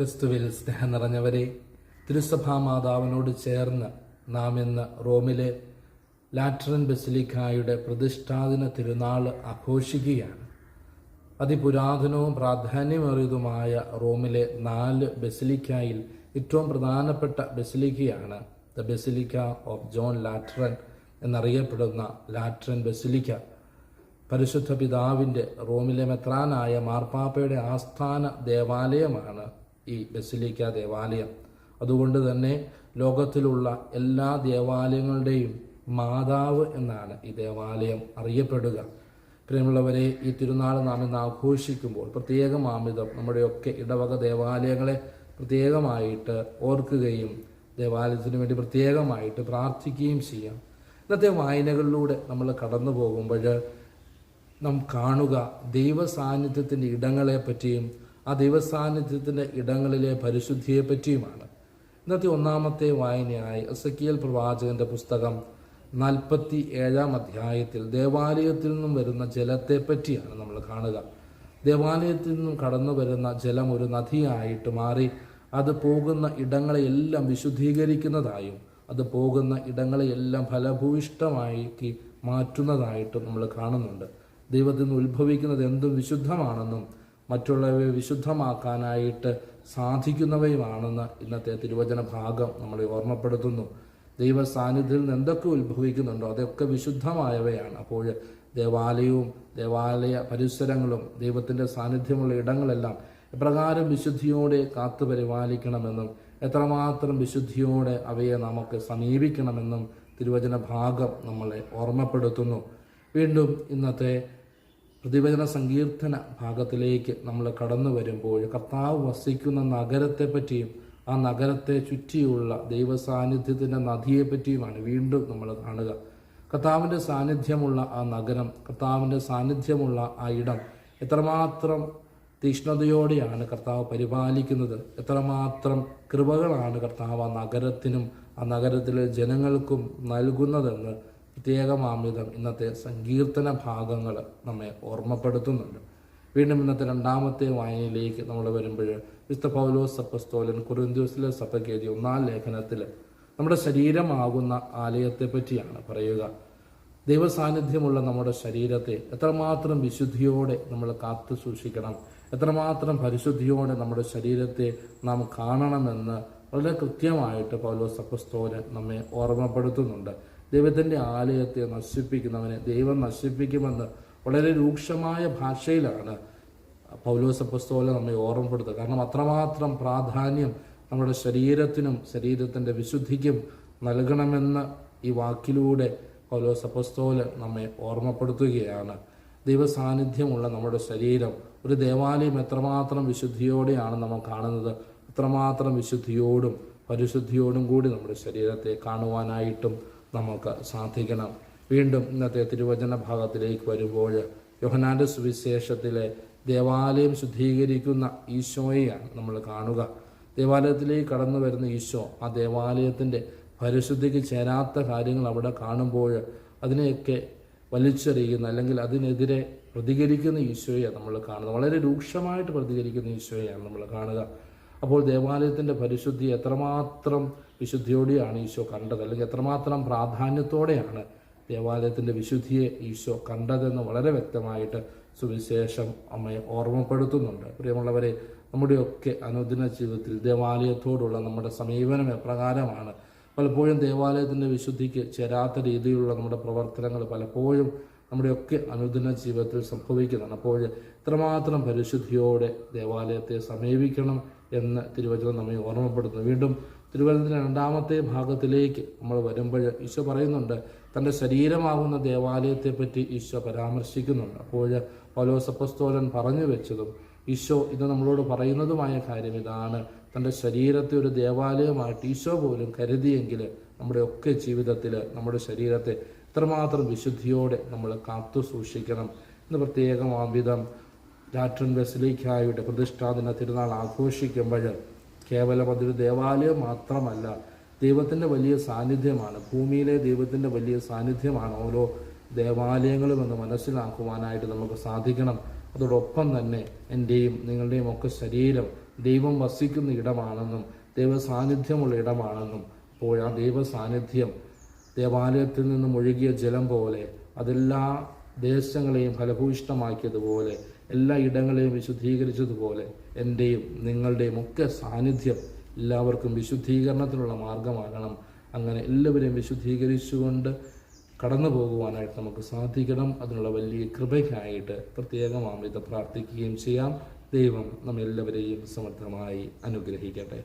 ക്രിസ്തുവിൽ സ്നേഹം നിറഞ്ഞവരെ തിരുസഭാ മാതാവിനോട് ചേർന്ന് നാം ഇന്ന് റോമിലെ ലാറ്ററൻ ബസിലിക്കായുടെ പ്രതിഷ്ഠാദിന തിരുനാൾ ആഘോഷിക്കുകയാണ്. അതിപുരാതനവും പ്രാധാന്യമേറിയതുമായ റോമിലെ നാല് ബസിലിക്കായിൽ ഏറ്റവും പ്രധാനപ്പെട്ട ബസിലിക്കയാണ് the basilica of John Lateran എന്നറിയപ്പെടുന്ന ലാറ്ററൻ ബസിലിക്ക. പരിശുദ്ധ പിതാവിന്റെ റോമിലെ മെത്രാനായ മാർപ്പാപ്പയുടെ ആസ്ഥാന ദേവാലയമാണ് ഈ ബസിലിക്ക ദേവാലയം. അതുകൊണ്ട് തന്നെ ലോകത്തിലുള്ള എല്ലാ ദേവാലയങ്ങളുടെയും മാതാവ് എന്നാണ് ഈ ദേവാലയം അറിയപ്പെടുക. പ്രിയമുള്ളവരെ ഈ തിരുനാൾ നാം ഇന്ന് ആഘോഷിക്കുമ്പോൾ പ്രത്യേകം ആമിതം നമ്മുടെയൊക്കെ ഇടവക ദേവാലയങ്ങളെ പ്രത്യേകമായിട്ട് ഓർക്കുകയും ദേവാലയത്തിന് വേണ്ടി പ്രത്യേകമായിട്ട് പ്രാർത്ഥിക്കുകയും ചെയ്യാം. ഇന്നത്തെ വായനകളിലൂടെ നമ്മൾ കടന്നു പോകുമ്പോൾ നാം കാണുക ദൈവ സാന്നിധ്യത്തിന്റെ ഇടങ്ങളെ പറ്റിയും ആ ദൈവസാന്നിധ്യത്തിന്റെ ഇടങ്ങളിലെ പരിശുദ്ധിയെപ്പറ്റിയുമാണ്. ഇന്നത്തെ ഒന്നാമത്തെ വായനയായി എസക്കിയൽ പ്രവാചകന്റെ പുസ്തകം നാൽപ്പത്തി ഏഴാം അധ്യായത്തിൽ ദേവാലയത്തിൽ നിന്നും വരുന്ന ജലത്തെ പറ്റിയാണ് നമ്മൾ കാണുക. ദേവാലയത്തിൽ നിന്നും കടന്നു വരുന്ന ജലം ഒരു നദിയായിട്ട് മാറി അത് പോകുന്ന ഇടങ്ങളെയെല്ലാം വിശുദ്ധീകരിക്കുന്നതായും അത് പോകുന്ന ഇടങ്ങളെയെല്ലാം ഫലഭൂയിഷ്ടമാക്കി മാറ്റുന്നതായിട്ടും നമ്മൾ കാണുന്നുണ്ട്. ദൈവത്തിൽ നിന്ന് ഉത്ഭവിക്കുന്നത് എന്തും വിശുദ്ധമാണെന്നും മറ്റുള്ളവയെ വിശുദ്ധമാക്കാനായിട്ട് സാധിക്കുന്നവയുമാണെന്ന് ഇന്നത്തെ തിരുവചന ഭാഗം നമ്മളെ ഓർമ്മപ്പെടുത്തുന്നു. ദൈവ സാന്നിധ്യത്തിൽ നിന്ന് എന്തൊക്കെ ഉത്ഭവിക്കുന്നുണ്ടോ അതൊക്കെ വിശുദ്ധമായവയാണ്. അപ്പോൾ ദേവാലയവും ദേവാലയ പരിസരങ്ങളും ദൈവത്തിന്റെ സാന്നിധ്യമുള്ള ഇടങ്ങളെല്ലാം എപ്രകാരം വിശുദ്ധിയോടെ കാത്തു പരിപാലിക്കണമെന്നും എത്രമാത്രം വിശുദ്ധിയോടെ അവയെ നമുക്ക് സമീപിക്കണമെന്നും തിരുവചന ഭാഗം നമ്മളെ ഓർമ്മപ്പെടുത്തുന്നു. വീണ്ടും ഇന്നത്തെ പ്രതിവചന സങ്കീർത്തന ഭാഗത്തിലേക്ക് നമ്മൾ കടന്നു വരുമ്പോൾ കർത്താവ് വസിക്കുന്ന നഗരത്തെ പറ്റിയും ആ നഗരത്തെ ചുറ്റിയുള്ള ദൈവ നദിയെ പറ്റിയുമാണ് വീണ്ടും നമ്മൾ കാണുക. കർത്താവിന്റെ സാന്നിധ്യമുള്ള ആ നഗരം കർത്താവിന്റെ സാന്നിധ്യമുള്ള ആ ഇടം എത്രമാത്രം തീക്ഷ്ണതയോടെയാണ് കർത്താവ് പരിപാലിക്കുന്നത്. എത്രമാത്രം കൃപകളാണ് കർത്താവ് ആ നഗരത്തിനും ആ നഗരത്തിലെ ജനങ്ങൾക്കും നൽകുന്നതെന്ന് പ്രത്യേകമാമിതം ഇന്നത്തെ സങ്കീർത്തന ഭാഗങ്ങൾ നമ്മെ ഓർമ്മപ്പെടുത്തുന്നുണ്ട്. വീണ്ടും ഇന്നത്തെ രണ്ടാമത്തെ വായനയിലേക്ക് നമ്മൾ വരുമ്പോൾ വിസ്ത പൗലോസ് സപ്പസ്തോലൻ കുറിന്ദൂസിലെ സഭയ്ക്ക് ഒന്നാം ലേഖനത്തിൽ നമ്മുടെ ശരീരമാകുന്ന ആലയത്തെ പറ്റിയാണ് പറയുക. ദൈവസാന്നിധ്യമുള്ള നമ്മുടെ ശരീരത്തെ എത്രമാത്രം വിശുദ്ധിയോടെ നമ്മൾ കാത്തു സൂക്ഷിക്കണം എത്രമാത്രം പരിശുദ്ധിയോടെ നമ്മുടെ ശരീരത്തെ നാം കാണണമെന്ന് വളരെ കൃത്യമായിട്ട് പൗലോസ് അപ്പസ്തോലൻ നമ്മെ ഓർമ്മപ്പെടുത്തുന്നുണ്ട്. ദൈവത്തിന്റെ ആലയത്തെ നശിപ്പിക്കുന്നവനെ ദൈവം നശിപ്പിക്കുമെന്ന് വളരെ രൂക്ഷമായ ഭാഷയിലാണ് പൗലോസ് പുസ്തകം നമ്മെ ഓർമ്മപ്പെടുത്തുക. കാരണം അത്രമാത്രം പ്രാധാന്യം നമ്മുടെ ശരീരത്തിനും ശരീരത്തിന്റെ വിശുദ്ധിക്കും നൽകണമെന്ന് ഈ വാക്കിലൂടെ പൗലോസ് പുസ്തകം നമ്മെ ഓർമ്മപ്പെടുത്തുകയാണ്. ദൈവസാന്നിധ്യമുള്ള നമ്മുടെ ശരീരം ഒരു ദേവാലയം എത്രമാത്രം വിശുദ്ധിയോടെയാണ് നമ്മൾ കാണുന്നത്. അത്രമാത്രം വിശുദ്ധിയോടും പരിശുദ്ധിയോടും കൂടി നമ്മുടെ ശരീരത്തെ കാണുവാനായിട്ടും നമുക്ക് സാധിക്കണം. വീണ്ടും ഇന്നത്തെ തിരുവചന ഭാഗത്തിലേക്ക് വരുമ്പോൾ യോഹനാന്റെ സുവിശേഷത്തിലെ ദേവാലയം ശുദ്ധീകരിക്കുന്ന ഈശോയെയാണ് നമ്മൾ കാണുക. ദേവാലയത്തിലേക്ക് കടന്നു വരുന്ന ഈശോ ആ ദേവാലയത്തിന്റെ പരിശുദ്ധിക്ക് ചേരാത്ത കാര്യങ്ങൾ അവിടെ കാണുമ്പോൾ അതിനെയൊക്കെ വലിച്ചെറിയുന്ന അല്ലെങ്കിൽ അതിനെതിരെ പ്രതികരിക്കുന്ന ഈശോയെ നമ്മൾ കാണുന്നത് വളരെ രൂക്ഷമായിട്ട് പ്രതികരിക്കുന്ന ഈശോയെയാണ് നമ്മൾ കാണുക. അപ്പോൾ ദേവാലയത്തിന്റെ പരിശുദ്ധി എത്രമാത്രം വിശുദ്ധിയോടെയാണ് ഈശോ കണ്ടത്. അല്ലെങ്കിൽ എത്രമാത്രം പ്രാധാന്യത്തോടെയാണ് ദേവാലയത്തിന്റെ വിശുദ്ധിയെ ഈശോ കണ്ടതെന്ന് വളരെ വ്യക്തമായിട്ട് സുവിശേഷം അമ്മയെ ഓർമ്മപ്പെടുത്തുന്നുണ്ട്. പ്രിയമുള്ളവരെ നമ്മുടെയൊക്കെ അനുദിന ജീവിതത്തിൽ ദേവാലയത്തോടുള്ള നമ്മുടെ സമീപനം എപ്രകാരമാണ്? പലപ്പോഴും ദേവാലയത്തിന്റെ വിശുദ്ധിക്ക് ചേരാത്ത രീതിയിലുള്ള നമ്മുടെ പ്രവർത്തനങ്ങൾ പലപ്പോഴും നമ്മുടെയൊക്കെ അനുദിന ജീവിതത്തിൽ സംഭവിക്കുന്നതാണ് അപ്പോൾ ഇത്രമാത്രം പരിശുദ്ധിയോടെ ദേവാലയത്തെ സമീപിക്കണം എന്ന് തിരുവചനം നമ്മെ ഓർമ്മപ്പെടുത്തുന്നു. വീണ്ടും തിരുവചനത്തിന്റെ രണ്ടാമത്തെ ഭാഗത്തിലേക്ക് നമ്മൾ വരുമ്പോൾ ഈശോ പറയുന്നുണ്ട് തന്റെ ശരീരമാകുന്ന ദേവാലയത്തെപ്പറ്റി ഈശോ പരാമർശിക്കുന്നുണ്ട്. അപ്പോൾ പൗലോസപ്പസ്തോലൻ പറഞ്ഞു വെച്ചതും ഈശോ ഇത് നമ്മളോട് പറയുന്നതുമായ കാര്യം ഇതാണ്. തന്റെ ശരീരത്തെ ഒരു ദേവാലയമായിട്ട് ഈശോ പോലും കരുതിയെങ്കിൽ നമ്മുടെ ഒക്കെ ജീവിതത്തിൽ നമ്മുടെ ശരീരത്തെ ഇത്രമാത്രം വിശുദ്ധിയോടെ നമ്മൾ കാത്തു സൂക്ഷിക്കണം എന്ന് പ്രത്യേകം വിധം ലാട്രൻ ബസിലിക്കായുടെ പ്രതിഷ്ഠാദിന തിരുനാൾ ആഘോഷിക്കുമ്പോൾ കേവലം അതൊരു ദേവാലയം മാത്രമല്ല ദൈവത്തിന്റെ വലിയ സാന്നിധ്യമാണ്. ഭൂമിയിലെ ദൈവത്തിന്റെ വലിയ സാന്നിധ്യമാണ് ഓരോ ദേവാലയങ്ങളും എന്ന് മനസ്സിലാക്കുവാനായിട്ട് നമുക്ക് സാധിക്കണം. അതോടൊപ്പം തന്നെ എന്റെയും നിങ്ങളുടെയും ഒക്കെ ശരീരം ദൈവം വസിക്കുന്ന ഇടമാണെന്നും ദൈവ സാന്നിധ്യമുള്ള ഇടമാണെന്നും അപ്പോൾ ആ ദൈവ സാന്നിധ്യം ദേവാലയത്തിൽ നിന്നും ഒഴുകിയ ജലം പോലെ അതെല്ലാ ദേശങ്ങളെയും ഫലഭൂയിഷ്ടമാക്കിയതുപോലെ എല്ലാ ഇടങ്ങളെയും വിശുദ്ധീകരിച്ചതുപോലെ എന്റെയും നിങ്ങളുടെയും ഒക്കെ സാന്നിധ്യം എല്ലാവർക്കും വിശുദ്ധീകരണത്തിനുള്ള മാർഗമാകണം. അങ്ങനെ എല്ലാവരെയും വിശുദ്ധീകരിച്ചുകൊണ്ട് കടന്നു പോകുവാനായിട്ട് നമുക്ക് സാധിക്കണം. അതിനുള്ള വലിയ കൃപയ്ക്കായിട്ട് പ്രത്യേകമാം ഇത് പ്രാർത്ഥിക്കുകയും ചെയ്യാം. ദൈവം നമ്മെല്ലാവരെയും സമർത്ഥമായി അനുഗ്രഹിക്കട്ടെ.